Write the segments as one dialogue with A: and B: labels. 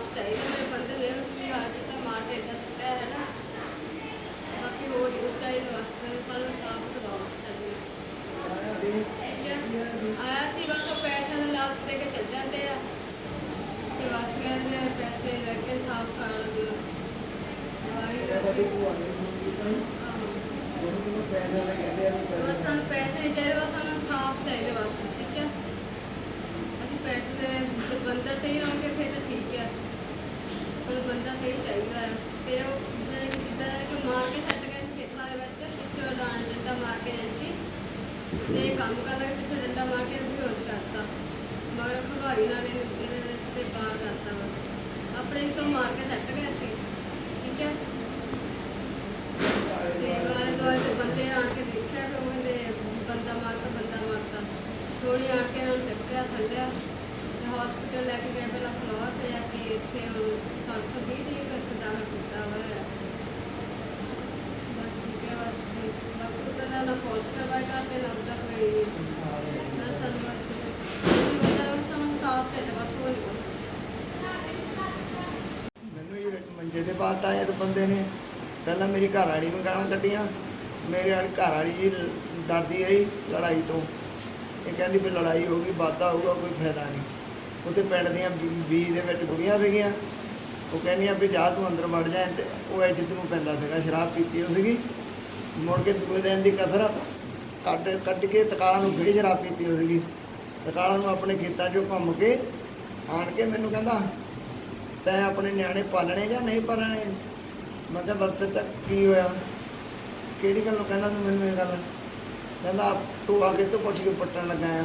A: ਸਾਫ਼ ਚਾਹੀਦਾ ਮੇਰੇ ਬੰਦੇ ਨੇ ਕੀ ਹਾਲ ਕੀਤਾ ਮਾਰ ਕੇ ਏਦਾਂ ਸੁੱਟਿਆ ਹੈ ਨਾ। ਬਾਕੀ ਹੋਰ ਕੁਛ ਚਾਹੀਦਾ ਬਸ ਸਾਨੂੰ ਸਾਫ਼ ਕਰਵਾਓ
B: ਆਇਆ ਦੇ
A: ਠੀਕ ਹੈ। ਆਇਆ ਸੀ ਬਸ ਉਹ ਪੈਸੇ ਦੇ ਲਾਲਚ ਦੇ ਕੇ ਚੱਲ ਜਾਂਦੇ ਆ। ਤੇ ਬਸ ਕਹਿੰਦੇ ਪੈਸੇ ਲੈ ਕੇ ਸਾਫ਼ ਕਰ ਦਿਓ। ਦਵਾਈ ਦਾ
B: ਭੂਆ ਨੇ ਫੋਨ ਕੀਤਾ ਸੀ। ਉਹਨੂੰ ਕਿਹਾ ਪੈਸੇ ਦਾ ਕਹਿੰਦੇ ਆ
A: ਬਸ ਸਾਨੂੰ ਪੈਸੇ ਨਹੀਂ ਚਾਹੀਦੇ ਬਸ ਸਾਨੂੰ ਸਾਫ਼ ਚਾਹੀਦੇ ਬਸ ਠੀਕ ਹੈ। ਅਸੀਂ ਪੈਸੇ ਦੇ ਜੇ ਬੰਦਾ ਸਹੀ ਰਹੋਗੇ ਫਿਰ ਤਾਂ ਬੰਦਾ ਸਹੀ ਚਾਹੀਦਾ ਹੈ। ਤੇ ਉਹ ਜਿਹੜੇ ਕਿ ਜਿੱਦਾਂ ਕਿ ਮਾਰ ਕੇ ਸੱਟ ਗਏ ਸੀ ਖੇਤਾਂ ਦੇ ਵਿੱਚ ਪਿੱਛੋਂ ਡਾਂ ਡੰਡਾ ਮਾਰ ਕੇ ਸੀ। ਤੇ ਕੰਮ ਕਰ ਲੱਗੇ ਪਿੱਛੋਂ ਡੰਡਾ ਮਾਰ ਕੇ ਬੇਹੋਸ਼ ਕਰਤਾ। ਮਗਰ ਖਵਾਰੀ ਨਾਲ ਇਹਨੇ ਤੇ ਪਾਰ ਕਰਤਾ ਵਾ। ਆਪਣੇ ਤੋਂ ਮਾਰ ਕੇ ਸੱਟ ਗਏ ਸੀ। ਠੀਕ ਹੈ? ਤੇ ਵਾਲੇ ਦੁਆਲੇ ਦੇ ਬੰਦੇ ਆਣ ਕੇ ਦੇਖਿਆ ਕਿ ਉਹ ਕਹਿੰਦੇ ਬੰਦਾ ਮਾਰਤਾ ਬੰਦਾ ਮਾਰਤਾ। ਥੋੜੀ ਆਣ ਕੇ ਉਹਨਾਂ ਨੂੰ ਚੱਕਿਆ ਥੱਲਿਆ। ਤੇ ਹਸਪੀਟਲ ਲੈ ਕੇ ਗਏ, ਪਹਿਲਾਂ ਫਲੋਰ ਤੇ ਜਾ ਕੇ ਇੱਥੇ ਹੁਣ ਸੱਤ ਵੀਹ ਦੀ ਇੱਕ ਦਾਖਲ ਕੀਤਾ ਹੋਇਆ ਬਸ ਠੀਕ ਹੈ, ਬਸ ਬਾਕੀ ਉਹਦਾ ਦਾ ਨਾ ਪੋਸਟ ਕਰਵਾਈ ਕਰਦੇ ਨਾ ਉਹਦਾ ਕੋਈ ਨਾ ਸਨਮਤ ਉਹਦਾ ਸਾਨੂੰ ਸਾਫ਼ ਤੇ ਬਸ ਉਹ
B: ਮੈਨੂੰ ਇਹ ਮੰਜੇ ਤੇ ਬਾਤ ਆਇਆ ਤੇ ਬੰਦੇ ਨੇ ਪਹਿਲਾਂ ਮੇਰੀ ਘਰ ਵਾਲੀ ਨੂੰ ਗਾਲਾਂ ਕੱਢੀਆਂ, ਮੇਰੇ ਵਾਲੀ ਘਰ ਵਾਲੀ ਜੀ ਡਰਦੀ ਆਈ ਲੜਾਈ ਤੋਂ। ਇਹ ਕਹਿੰਦੀ ਵੀ ਲੜਾਈ ਹੋ ਗਈ, ਵਾਧਾ ਹੋਊਗਾ, ਕੋਈ ਫਾਇਦਾ ਨਹੀਂ। ਉੱਥੇ ਪਿੰਡ ਦੀਆਂ 20 ਦੇ ਵਿੱਚ ਕੁੜੀਆਂ ਸੀਗੀਆਂ। ਉਹ ਕਹਿੰਦੀਆਂ ਵੀ ਜਾ ਤੂੰ ਅੰਦਰ ਵੜ ਜਾ, ਤੇ ਉਹ ਐ ਜਿੱਦ ਨੂੰ ਪੈਂਦਾ ਸੀਗਾ, ਸ਼ਰਾਬ ਪੀਤੀ ਉਹ ਸੀਗੀ। ਮੁੜ ਕੇ ਦੂਏ ਦਿਨ ਦੀ ਕਸਰ ਕੱਢ ਕੱਢ ਕੇ ਤਕਾਲਾ ਨੂੰ ਫਿਰ ਸ਼ਰਾਬ ਪੀਤੀ ਹੋ ਸੀਗੀ। ਤਕਾਲਾ ਨੂੰ ਆਪਣੇ ਖੇਤਾਂ 'ਚੋਂ ਘੁੰਮ ਕੇ ਆਣ ਕੇ ਮੈਨੂੰ ਕਹਿੰਦਾ, ਤੈਂ ਆਪਣੇ ਨਿਆਣੇ ਪਾਲਣੇ ਜਾਂ ਨਹੀਂ ਪਾਲਣੇ? ਮੈਂ ਕਿਹਾ, ਵਕਤ ਤੱਕ ਕੀ ਹੋਇਆ? ਕਿਹੜੀ ਗੱਲੋਂ ਕਹਿੰਦਾ ਤੂੰ ਮੈਨੂੰ ਇਹ ਗੱਲ? ਕਹਿੰਦਾ, ਤੂੰ ਆ ਕੇ ਤੋਂ ਪੁੱਛ ਕੇ ਪੱਟਣ ਲੱਗਾ ਆ।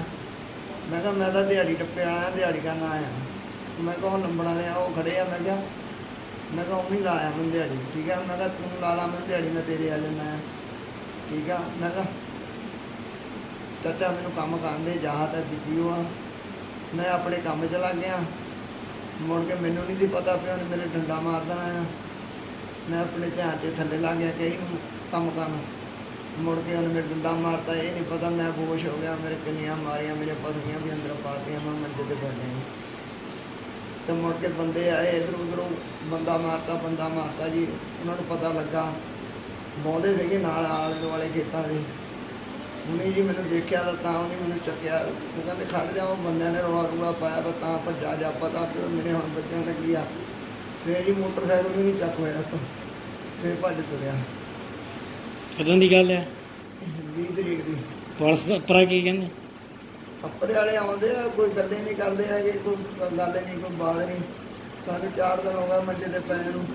B: ਮੈਂ ਕਿਹਾ, ਮੈਂ ਤਾਂ ਦਿਹਾੜੀ ਟੱਪੇ ਵਾਲਾ ਦਿਹਾੜੀ ਕਰਨ ਆਇਆ। ਮੈਂ ਕਿਹਾ, ਉਹ ਨੰਬਰਾਂ ਦੇ ਆ, ਉਹ ਖੜੇ ਆ। ਮੈਂ ਕਿਹਾ ਮੈਂ ਕਿਹਾ ਉਹ ਨਹੀਂ ਲਾਇਆ ਮੈਂ ਦਿਹਾੜੀ, ਠੀਕ ਆ? ਮੈਂ ਕਿਹਾ, ਤੂੰ ਲਾ ਲਾ, ਮੈਂ ਦਿਹਾੜੀ ਮੈਂ ਤੇਰੇ ਆ ਜਾਣਾ ਆ। ਠੀਕ ਆ? ਮੈਂ ਕਿਹਾ, ਚਾਚਾ ਮੈਨੂੰ ਕੰਮ ਕਰਨ ਦੇ ਜਾ ਤਾਂ ਦਿੱਤੀ ਆ। ਮੈਂ ਆਪਣੇ ਕੰਮ 'ਚ ਲੱਗ ਗਿਆ। ਮੁੜ ਕੇ ਮੈਨੂੰ ਨਹੀਂ ਸੀ ਪਤਾ ਪਿਆ, ਉਹਨੇ ਮੇਰੇ ਡੰਡਾ ਮਾਰ ਦੇਣਾ ਆ। ਮੈਂ ਆਪਣੇ ਧਿਆਨ ਤੇ ਥੱਲੇ ਲੱਗ ਗਿਆ ਕਈ ਕੰਮ ਕਰਨ। ਮੁੜ ਕੇ ਉਹਨੇ ਮੇਰੇ ਡੰਡਾ ਮਾਰਤਾ, ਇਹ ਨਹੀਂ ਪਤਾ ਮੈਂ ਬੋਸ਼ ਹੋ ਗਿਆ, ਮੇਰੇ ਕਿੰਨੀਆਂ ਮਾਰੀਆਂ, ਮੇਰੇ ਪਸਲੀਆਂ ਵੀ ਅੰਦਰ ਪਾਤੀਆਂ, ਮੈਂ ਮੰਜੇ ਤੇ ਬੈਠ ਗਿਆ ਤੇ ਮੁੜ ਕੇ ਬੰਦੇ ਆਏ ਇਧਰ ਉਧਰੋਂ, ਬੰਦਾ ਮਾਰਤਾ ਬੰਦਾ ਮਾਰਤਾ ਜੀ, ਉਹਨਾਂ ਨੂੰ ਪਤਾ ਲੱਗਾ, ਬੌਂਦੇ ਸੀਗੇ ਨਾਲ ਆਲੇ ਦੁਆਲੇ ਖੇਤਾਂ ਦੇ। ਉਹਨੇ ਜੀ ਮੈਨੂੰ ਦੇਖਿਆ ਤਾਂ ਤਾਂ ਉਹਨੇ ਮੈਨੂੰ ਚੱਕਿਆ, ਉਹ ਕਹਿੰਦੇ ਖੜ ਜਾ, ਉਹ ਬੰਦਿਆਂ ਨੇ ਰੌਲਾ ਰੂਲਾ ਪਾਇਆ ਤਾਂ ਤਾਂ ਭੱਜਾ ਜਾ ਪਤਾ ਕਿ ਮੇਰੇ ਹੁਣ ਬੱਚਿਆਂ ਲੱਗੀ ਆ। ਫਿਰ ਜੀ ਮੋਟਰਸਾਈਕਲ ਵੀ ਨਹੀਂ ਚੱਕ ਹੋਇਆ ਤੋਂ ਫਿਰ ਭੱਜ ਤੁਰਿਆ।
C: ਕਦੋਂ ਦੀ ਗੱਲ ਹੈ?
B: 20 ਤਰੀਕ ਦੀ।
C: ਪੁਲਿਸ ਦਾ ਪਰਾ ਕੀ ਕਹਿੰਦੇ?
B: ਅੱਪਰੇ ਵਾਲੇ ਆਉਂਦੇ ਆ ਕੋਈ ਗੱਲੇ ਨਹੀਂ ਕਰਦੇ ਹੈਗੇ ਕੋਈ ਗੱਲ ਨਹੀਂ ਕੋਈ ਬਾਤ ਨਹੀਂ। ਸਾਨੂੰ 4 ਦਿਨ ਹੋ ਗਏ ਮੰਜੇ ਤੇ ਪਏ ਨੂੰ।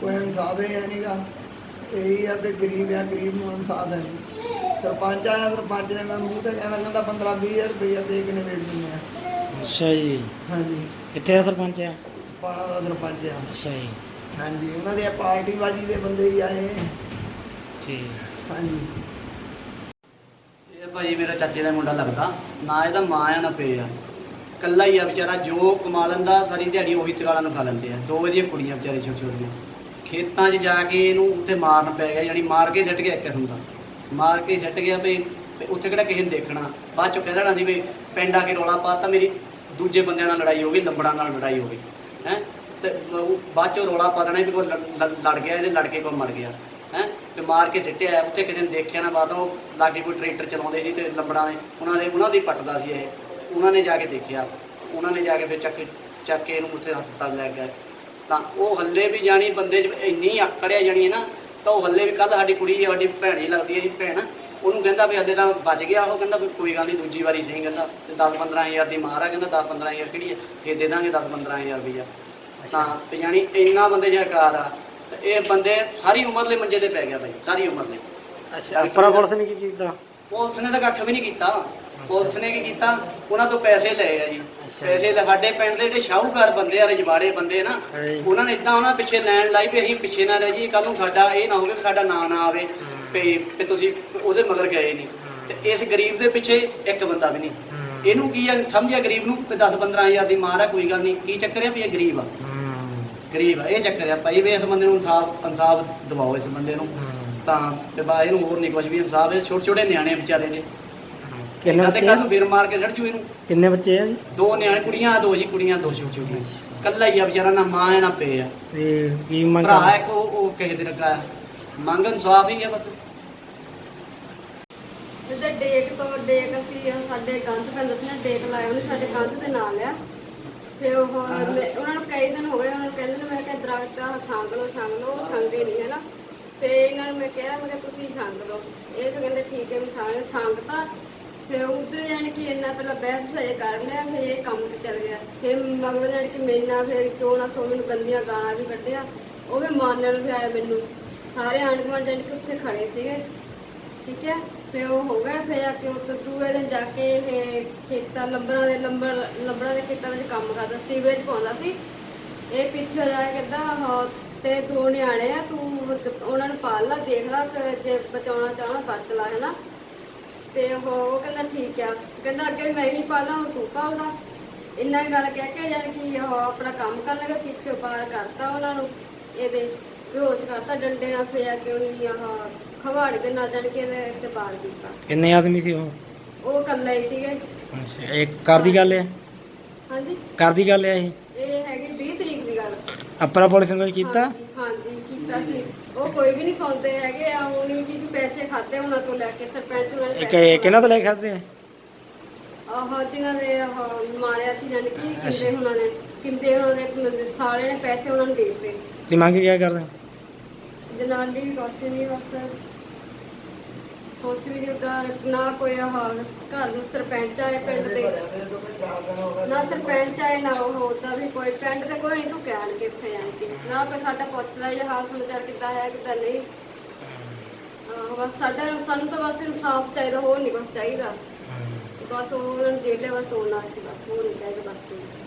B: ਕੋਈ ਇਨਸਾਫ ਹੀ ਨਹੀਂਗਾ ਇਹੀ ਆ ਵੀ ਗਰੀਬ ਆ ਗਰੀਬ ਨੂੰ ਇਨਸਾਫ ਹੈ। ਸਰਪੰਚ ਆਇਆ ਸਰਪੰਚ ਨੇ ਮੈਂ ਮੂੰਹ ਤੇ ਕਹਿੰਦਾ ਕਹਿੰਦਾ 15 20000 ਰੁਪਇਆ ਦੇ ਕੇ ਨਿਬੇੜ ਦਿੰਦੇ ਆ।
C: ਅੱਛਾ ਜੀ।
B: ਹਾਂਜੀ।
C: ਕਿੱਥੇ ਦਾ ਸਰਪੰਚ? ਆ
B: ਪਾਣਾ ਦਾ ਸਰਪੰਚ ਆ।
C: ਅੱਛਾ ਜੀ।
B: ਹਾਂਜੀ ਉਹਨਾਂ ਦੇ ਪਾਰਟੀ ਬਾਜੀ ਦੇ ਬੰਦੇ ਹੀ ਆਏ।
C: ਠੀਕ
B: ਹਾਂਜੀ।
D: ਇਹ ਭਾਈ ਮੇਰਾ ਚਾਚੇ ਦਾ ਮੁੰਡਾ ਲੱਗਦਾ। ਨਾ ਇਹਦਾ ਮਾਂ ਆ ਨਾ ਪੇ ਆ। ਕੱਲਾ ਹੀ ਆ ਵਿਚਾਰਾ ਜੋ ਕਮਾ ਲੈਂਦਾ ਸਾਰੀ ਦਿਹਾੜੀ ਉਹੀ ਤਗਾਲਾਂ ਨੂੰ ਖਾ ਲੈਂਦੇ ਆ। ਦੋ ਇਹਦੀਆਂ ਕੁੜੀਆਂ ਵਿਚਾਰੇ ਛੋਟੇ ਛੋਟੀਆਂ ਖੇਤਾਂ 'ਚ ਜਾ ਕੇ ਇਹਨੂੰ ਉੱਥੇ ਮਾਰਨ ਪੈ ਗਿਆ ਯਾਨੀ ਮਾਰ ਕੇ ਸਿੱਟ ਗਿਆ ਇੱਕ ਕਿਸਮ ਦਾ। ਮਾਰ ਕੇ ਸਿੱਟ ਗਿਆ ਵੀ ਵੀ ਉੱਥੇ ਕਿਹੜਾ ਕਿਸੇ ਨੇ ਦੇਖਣਾ। ਬਾਅਦ ਚੋਂ ਕਹਿ ਦੇਣਾ ਸੀ ਵੀ ਪਿੰਡ ਆ ਕੇ ਰੌਲਾ ਪਾਤਾ ਮੇਰੀ ਦੂਜੇ ਬੰਦਿਆਂ ਨਾਲ ਲੜਾਈ ਹੋ ਗਈ ਲੰਬੜਾਂ ਨਾਲ ਲੜਾਈ ਹੋ ਗਈ। ਹੈ? ਤੇ ਉਹ ਬਾਅਦ ਚੋਂ ਰੌਲਾ ਪਾ ਦੇਣਾ ਵੀ ਕੋਈ ਲੜ- ਲੜ ਲੜ ਗਿਆ ਇਹਦੇ ਲੜ ਕੇ ਕੋਈ ਮਰ ਗਿਆ। ਹੈ? ਤੇ ਮਾਰ ਕੇ ਸਿੱਟਿਆ ਉੱਥੇ ਕਿਸੇ ਨੇ ਦੇਖਿਆ ਨਾ ਬਾਅਦ ਉਹ ਲਾਗੇ ਕੋਈ ਟਰੈਕਟਰ ਚਲਾਉਂਦੇ ਸੀ ਤੇ ਲੰਬੜਾਂ ਨੇ ਉਹਨਾਂ ਨੇ ਉਹਨਾਂ ਦੀ ਪੱਟਦਾ ਸੀ ਇਹ। ਉਹਨਾਂ ਨੇ ਜਾ ਕੇ ਦੇਖਿਆ। ਉਹਨਾਂ ਨੇ ਜਾ ਕੇ ਫਿਰ ਚੱਕ ਚੱਕ ਕੇ ਇਹਨੂੰ ਉੱਥੇ ਹਸਪਤਾਲ ਲੈ ਗਏ ਤਾਂ ਉਹ ਹੱਲੇ ਵੀ ਜਾਣੀ ਬੰਦੇ 'ਚ ਇੰਨੀ ਆਕੜਿਆ ਜਾਣੀ ਹੈ ਨਾ ਤਾਂ ਉਹ ਹੱਲੇ ਵੀ ਕੱਲ ਸਾਡੀ ਕੁੜੀ ਸਾਡੀ ਭੈਣ ਹੀ ਲੱਗਦੀ ਹੈ ਜੀ ਭੈਣ। ਉਹਨੂੰ ਕਹਿੰਦਾ ਵੀ ਹੱਲੇ ਤਾਂ ਬਚ ਗਿਆ ਉਹ ਕਹਿੰਦਾ ਵੀ ਕੋਈ ਗੱਲ ਨਹੀਂ ਦੂਜੀ ਵਾਰੀ ਸਹੀ ਕਹਿੰਦਾ। ਤੇ 10 15000 ਦੀ ਮਾਰ ਆ ਕਹਿੰਦਾ 10 15000 ਕਿਹੜੀ ਹੈ? ਫੇਰ ਦੇ ਦਾਂਗੇ 10 15000 ਰੁਪਈਆ। ਤਾਂ ਤੇ ਜਾਣੀ ਇੰਨਾ ਬੰਦੇ ਜਰਕਾਰ ਆ। ਤੇ ਇਹ ਬੰਦੇ ਸਾਰੀ ਉਮਰ ਲਈ ਮੰਜੇ ਤੇ ਪੈ ਗਿਆ ਬਾਈ ਸਾਰੀ ਉਮਰ ਲਈ।
C: ਅੱਛਾ ਪਰਾ ਪੁਲਿਸ ਨੇ ਕੀ ਕੀਤਾ?
D: ਪੁਲਿਸ ਨੇ ਤਾਂ ਕੱਖ ਵੀ ਨਹੀਂ ਕੀਤਾ। ਪੁਲਿਸ ਨੇ ਕੀ ਕੀਤਾ? ਉਹਨਾਂ ਤੋਂ ਪੈਸੇ ਲਏ ਆ ਜੀ। ਪੈਸੇ ਸਾਡੇ ਪਿੰਡ ਦੇ ਜਿਹੜੇ ਸ਼ਾਹੂਕਾਰ ਬੰਦੇ ਆ ਰਜਵਾੜੇ ਬੰਦੇ ਨਾ। ਉਹਨਾਂ ਨੇ ਇਦਾਂ ਉਹਨਾਂ ਪਿੱਛੇ ਲੈਣ ਲਾਈ ਵੀ ਅਸੀਂ ਪਿੱਛੇ ਨਾ ਰਹਿ ਜੀ ਕੱਲ ਨੂੰ ਸਾਡਾ ਇਹ ਨਾ ਹੋਵੇ ਸਾਡਾ ਨਾਂ ਨਾ ਆਵੇ ਵੀ ਤੁਸੀਂ ਉਹਦੇ ਮਗਰ ਗਏ ਨਹੀਂ। ਤੇ ਇਸ ਗਰੀਬ ਦੇ ਪਿੱਛੇ ਇੱਕ ਬੰਦਾ ਵੀ ਨਹੀਂ। ਇਹਨੂੰ ਕੀ ਆ ਸਮਝਿਆ ਗਰੀਬ ਨੂੰ ਵੀ 10 15000 ਦੀ ਮਾਰ ਆ ਕੋਈ ਗੱਲ ਨਹੀਂ। ਕੀ ਚੱਕਰ ਆ ਵੀ ਇਹ ਗਰੀਬ ਆ? ਗਰੀਬ ਆ। ਇਹ ਚੱਕਰ ਆ ਭਾਈ ਵੀ ਇਸ ਬੰਦੇ ਨੂੰ ਇਨਸਾਫ ਇਨਸਾਫ ਦਿਵਾਓ ਇਸ ਬੰਦੇ ਨੂੰ। ਤਾਂ ਤੇ ਬਾ ਇਹਨੂੰ ਹੋਰ ਨਹੀਂ ਕੁਝ ਵੀ ਇਨਸਾਫ ਹੈ ਛੋਟੇ ਛੋਟੇ ਨਿਆਣੇ ਵਿਚਾਰੇ ਨੇ
C: ਕਿੰਨੇ ਬੱਚੇ
D: ਕੱਲ
C: ਆ?
D: ਨੂੰ ਵੀਰ ਮਾਰ ਕੇ ਛੱਡ ਜੂ ਇਹਨੂੰ।
C: ਕਿੰਨੇ ਬੱਚੇ ਆ ਜੀ?
D: ਦੋ ਨਿਆਣੇ ਕੁੜੀਆਂ ਦੋ ਜੀ ਕੁੜੀਆਂ ਦੋ ਛੋਟੀ ਛੋਟੀਆਂ ਕੱਲਾ ਹੀ ਆ ਵਿਚਾਰਾ ਨਾ ਮਾਂ ਹੈ ਨਾ ਪੇ ਆ।
C: ਤੇ ਕੀ ਮੰਗ
D: ਭਰਾ? ਇੱਕ ਉਹ ਉਹ ਕਿਸੇ ਦੇ ਲੱਗਾ ਆ ਮੰਗ ਇਨਸਾਫ ਹੀ ਆ ਬਸ।
A: ਜਿੱਦਾਂ ਡੇਕ ਤੋਂ ਡੇਕ ਅਸੀਂ ਸਾਡੇ ਕੰਧ ਪੈਂਦਾ ਸੀ ਨਾ ਡੇਕ ਲਾਇਆ ਉਹਨੇ ਸਾਡੇ ਕੰਧ ਦੇ ਨਾਲ ਲਿਆ ਫਿਰ ਉਹ ਮੈਂ- ਉਹਨਾਂ ਨੂੰ ਕਈ ਦਿਨ ਹੋ ਗਏ, ਉਹਨਾਂ ਨੂੰ ਕਹਿੰਦੇ ਨੇ, ਮੈਂ ਕਿਹਾ ਦਰਖਤ ਆਹ ਛਾਂਗ ਲਓ ਛਾਂਗ ਲਓ, ਉਹ ਛਾਂਗੇ ਨਹੀਂ ਹੈ ਨਾ ਫਿਰ ਇਹਨਾਂ ਨੂੰ ਮੈਂ ਕਿਹਾ ਮੈਂ ਕਿਹਾ ਤੁਸੀਂ ਛਾਂਗ ਲਓ। ਇਹ ਤਾਂ ਕਹਿੰਦੇ ਠੀਕ ਹੈ, ਮੈਂ ਛਾਂਗ, ਛਾਂਗਤਾ। ਫਿਰ ਉਧਰ ਜਾਣ ਕਿ ਇੰਨਾ ਪਹਿਲਾਂ ਬਹਿਸ ਸਹੀ ਕਰ ਲਿਆ, ਫਿਰ ਇਹ ਕੰਮ ਤੇ ਚੱਲ ਗਿਆ। ਫਿਰ ਮਗਰ ਜਾਣ ਕਿ ਮੇਰੇ ਫਿਰ ਕਿਉਂ ਨਾ ਸੋ ਮੈਨੂੰ ਗੰਦੀਆਂ ਗਾਲਾਂ ਵੀ ਕੱਢਿਆ। ਉਹ ਵੀ ਮਾਰਨ ਵੀ ਆਇਆ ਮੈਨੂੰ। ਸਾਰੇ ਆਂਢ ਗੁਆਂਢ ਜਾਣ ਕਿ ਉੱਥੇ ਖੜੇ ਸੀਗੇ। ਠੀਕ ਹੈ? ਫਿਰ ਉਹ ਹੋ ਗਿਆ ਫਿਰ ਆ ਕੇ ਉੱਤੇ ਦੂਏ ਦਿਨ ਜਾ ਕੇ ਇਹ ਖੇਤਾਂ ਲੰਬਰਾਂ ਦੇ ਲੰਬਰ ਲੰਬਰਾਂ ਦੇ ਖੇਤਾਂ ਵਿੱਚ ਕੰਮ ਕਰਦਾ, ਸੀਵਰੇਜ ਪਾਉਂਦਾ ਸੀ। ਇਹ ਪਿੱਛੇ ਜਾ ਕੇ ਕਹਿੰਦਾ, ਹਾਂ, ਤੇ ਦੋ ਨਿਆਣੇ ਆ, ਤੂੰ ਦ- ਉਹਨਾਂ ਨੂੰ ਪਾਲ ਲਾ, ਦੇਖ ਲਾ ਜੇ ਬਚਾਉਣਾ ਚਾਹਣਾ ਬਚ ਲਾ ਹੈ ਤੇ ਉਹ ਉਹ ਕਹਿੰਦਾ, ਠੀਕ ਆ। ਕਹਿੰਦਾ, ਅੱਗੇ ਮੈਂ ਹੀ ਪਾਲਣਾ ਹੁਣ ਤੂੰ ਪਾਲਦਾ ਇੰਨਾ ਹੀ ਗੱਲ ਕਹਿ ਕੇ ਯਾਰ ਕਿ ਉਹ ਆਪਣਾ ਕੰਮ ਕਰਨ ਲੱਗਾ, ਪਿੱਛੇ ਪਾਰ ਕਰਤਾ ਉਹਨਾਂ ਨੂੰ। ਇਹਦੇ, ਬੇਹੋਸ਼ ਕਰਤਾ, ਡੰਡੇ ਨਾਲ ਫੇਰ ਕੇ ਉਹਨੀ ਆਹ ਖਵਾੜੇ ਦੇ ਨਾਲ ਜੜ ਕੇ ਇਹਦੇ ਤੇ ਬਾੜ ਦਿੱਤਾ
C: ਕਿੰਨੇ ਆਦਮੀ ਸੀ ਉਹ?
A: ਉਹ ਇਕੱਲਾ ਹੀ ਸੀਗੇ।
C: ਅੱਛਾ ਇਹ ਘਰ ਦੀ ਗੱਲ ਹੈ?
A: ਹਾਂਜੀ।
C: ਘਰ ਦੀ ਗੱਲ ਹੈ ਇਹ?
A: ਇਹ ਹੈਗੀ 20 ਤਰੀਕ ਦੀ ਗੱਲ।
C: ਅਪਰਾ ਪੁਲਿਸ ਨੇ ਕੀਤਾ?
A: ਹਾਂਜੀ, ਹਾਂਜੀ ਕੀਤਾ ਸੀ। ਉਹ ਕੋਈ ਵੀ ਨਹੀਂ ਸੁਣਦੇ ਹੈਗੇ ਆ ਹੁਣੀ ਜੀ ਕਿ ਪੈਸੇ ਖਾਤੇ ਉਹਨਾਂ ਤੋਂ ਲੈ ਕੇ ਸਰਪੰਚ ਉਹਨਾਂ ਨੇ
C: ਇਹ
A: ਪੈਸੇ
C: ਕਿਹਨਾਂ ਤੋਂ ਲੈ ਕੇ ਖਾਦੇ ਆ
A: ਆਹ ਜਿਨ੍ਹਾਂ ਦੇ ਆਹ ਮਾਰਿਆ ਸੀ ਜਾਨੀ ਕਿ ਕਿੰਦੇ ਉਹਨਾਂ ਨੇ ਕਿੰਦੇ ਉਹਨਾਂ ਦੇ ਸਾਲੇ ਨੇ ਪੈਸੇ ਉਹਨਾਂ ਨੂੰ ਦੇ ਦਿੱਤੇ।
C: ਤੇ ਮੰਗ ਕੀ ਕਰਦੇ?
A: ਜਨਾਨੀ ਵੀ ਕੁਛ ਨਹੀਂ ਬਸ। ਕੁਛ ਵੀ ਨਹੀਂ ਉਹਦਾ ਨਾ ਕੋਈ ਆਹ ਘਰ ਨੂੰ ਸਰਪੰਚ ਆਏ ਪਿੰਡ ਦੇ। ਨਾ ਸਰਪੰਚ ਆਏ ਨਾ ਉਹ ਉਹਦਾ ਵੀ ਕੋਈ। ਪਿੰਡ ਦੇ ਕੋਈ ਨਹੀਂ ਢੁਕਿਆ ਆਣ ਕੇ ਇੱਥੇ ਆਣ ਕੇ। ਨਾ ਕੋਈ ਸਾਡਾ ਪੁੱਛਦਾ ਇਹ ਹਾਲ ਸਮਾਚਾਰ ਕਿੱਦਾਂ ਹੈ ਕਿੱਦਾਂ ਨਹੀਂ। ਆਹ ਬਸ ਸਾਡਾ ਸਾਨੂੰ ਤਾਂ ਬਸ ਇਨਸਾਫ ਚਾਹੀਦਾ ਹੋਰ ਨਹੀਂ ਕੁਛ ਚਾਹੀਦਾ। ਬਸ ਉਹ ਉਹਨਾਂ ਨੂੰ ਜੇਲੇ ਵੱਲ ਤੋੜਨਾ ਸੀ ਬਸ ਹੋਰ ਨਹੀਂ ਚਾਹੀਦਾ ਬਸ।